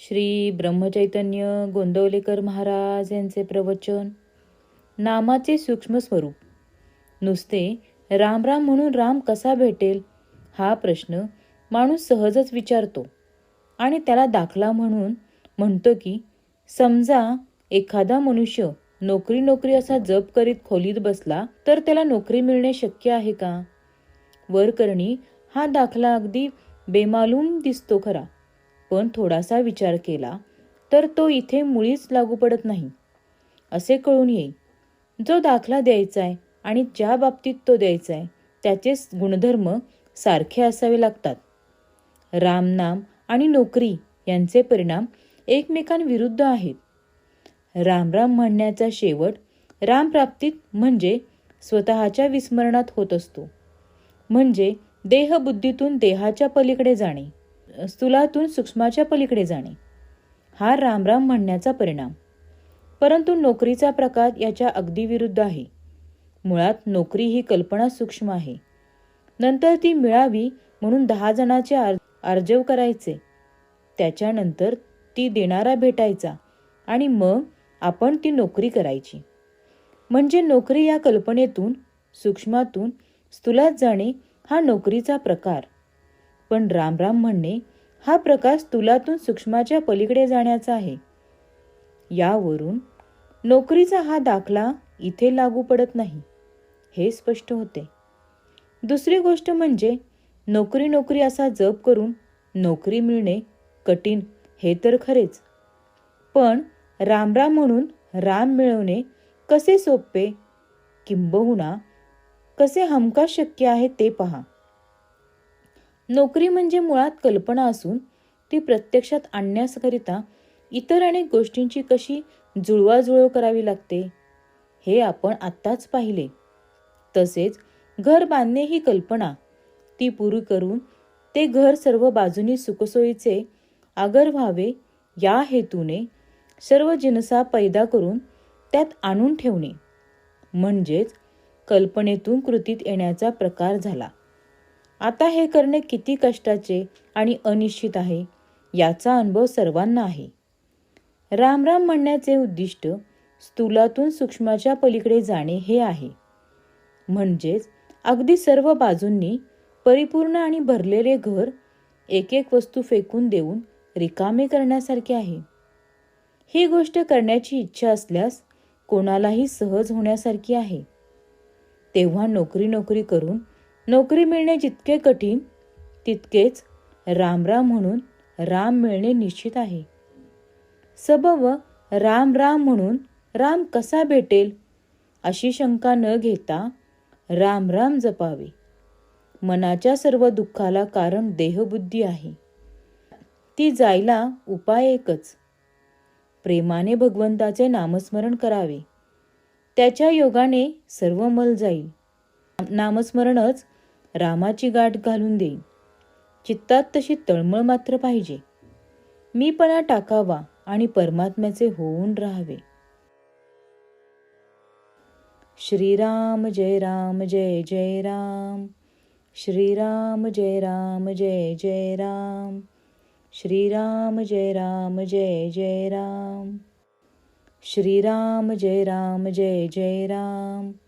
श्री ब्रह्मचैतन्य गोंदवलेकर महाराज यांचे प्रवचन. नामाचे सूक्ष्म स्वरूप. नुसते राम राम म्हणून राम कसा भेटेल? हा प्रश्न माणूस सहजच विचारतो. आणि त्याला दाखला म्हणून म्हणतो की समजा एखादा मनुष्य नोकरी नोकरी असा जप करीत खोलीत बसला तर त्याला नोकरी मिळणे शक्य आहे का? वरकरणी हा दाखला अगदी बेमालूम दिसतो खरा. पण थोडासा विचार केला तर तो इथे मुळीच लागू पडत नाही. असे कळून येईल जो दाखला द्यायचा आहे आणि ज्या बाबतीत तो द्यायचा आहे त्याचे गुणधर्म सारखे असावे लागतात. रामनाम आणि नोकरी यांचे परिणाम एकमेकांविरुद्ध आहेत. राम राम म्हणण्याचा शेवट रामप्राप्तीत म्हणजे स्वतःच्या विस्मरणात होत असतो. म्हणजे देहबुद्धीतून देहाच्या पलीकडे जाणे. स्थूलातून सूक्ष्माच्या पलीकडे जाणे. हा रामराम म्हणण्याचा परिणाम. परंतु नोकरीचा प्रकार याच्या अगदी विरुद्ध आहे. मुळात नोकरी ही कल्पना सूक्ष्म आहे. नंतर ती मिळावी म्हणून दहा जणांचे अर्जव करायचे. त्याच्यानंतर ती देणारा भेटायचा आणि मग आपण ती नोकरी करायची. म्हणजे नोकरी या कल्पनेतून सूक्ष्मातून स्थूलात जाणे हा नोकरीचा प्रकार. पण रामराम म्हणणे हा प्रकाश तुलातून सूक्ष्माच्या पलीकडे जाण्याचा आहे. यावरून नोकरीचा हा दाखला इथे लागू पडत नाही हे स्पष्ट होते. दुसरी गोष्ट म्हणजे नोकरी नोकरी असा जप करून नोकरी मिळणे कठीण हे तर खरेच. पण रामराम म्हणून राम मिळवणे कसे सोपे? किंबहुना कसे हमखास शक्य आहे ते पहा. नोकरी म्हणजे मुळात कल्पना असून ती प्रत्यक्षात आणण्याकरिता इतर अनेक गोष्टींची कशी जुळवाजुळव करावी लागते हे आपण आत्ताच पाहिले. तसेच घर बांधणे ही कल्पना ती पुरी करून ते घर सर्व बाजूनी सुखसोयीचे आगर व्हावे या हेतूने सर्व जिनसा पैदा करून त्यात आणून ठेवणे. म्हणजेच कल्पनेतून कृतीत येण्याचा प्रकार झाला. आता हे करणे किती कष्टाचे आणि अनिश्चित आहे याचा अनुभव सर्वांना आहे. रामराम म्हणण्याचे उद्दिष्ट स्थूलातून सूक्ष्माच्या पलीकडे जाणे हे आहे. म्हणजेच अगदी सर्व बाजूंनी परिपूर्ण आणि भरलेले घर एक एक वस्तू फेकून देऊन रिकामे करण्यासारखे आहे. ही गोष्ट करण्याची इच्छा असल्यास कोणालाही सहज होण्यासारखी आहे. तेव्हा नोकरी नोकरी करून नोकरी मिळणे जितके कठीण तितकेच रामराम म्हणून राम मिळणे निश्चित आहे. सबव राम राम म्हणून राम कसा भेटेल? अशी शंका न घेता राम राम जपावे. मनाच्या सर्व दुःखाला कारण देहबुद्धी आहे. ती जायला उपाय एकच. प्रेमाने भगवंताचे नामस्मरण करावे. त्याच्या योगाने सर्व मल जाईल. नामस्मरणच रामाची गाठ घालून देईन. चित्तात तशी तळमळ मात्र पाहिजे. मीपणा टाकावा आणि परमात्म्याचे होऊन राहावे. श्रीराम जय राम जय जय राम. श्रीराम जय राम जय जय राम. श्रीराम जय राम जय जय राम. श्रीराम जय राम जय जय राम.